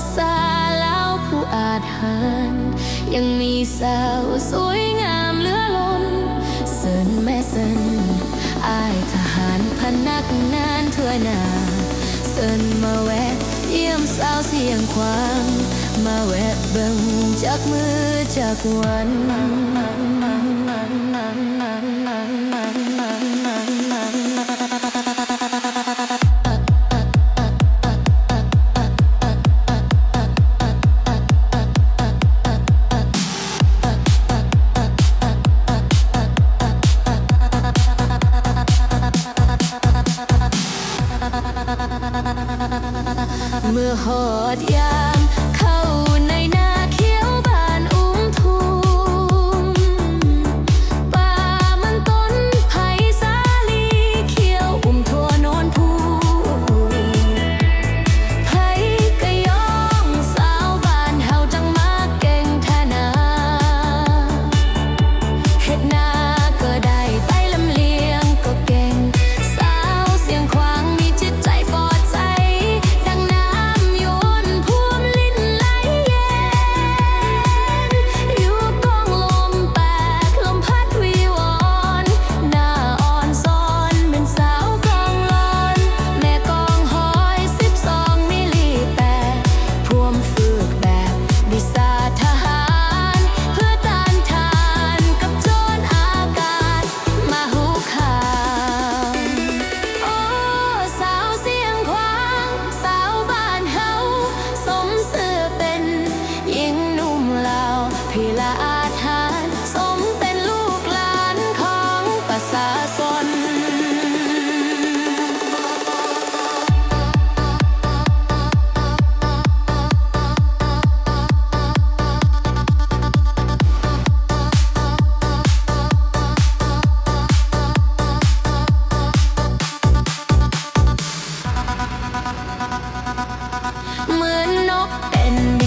ของภาษาลาวผู้อาจหารยังมีสาวสวยงามเหลือล้นเสินแม่เสินอายทหารพนักงานทั่วหน้าเสินมาแวะเยี่ยมสาวเสียงควาง มาแวะเบิ่งจากมือจากวัน Ми годя. mướn nốt tên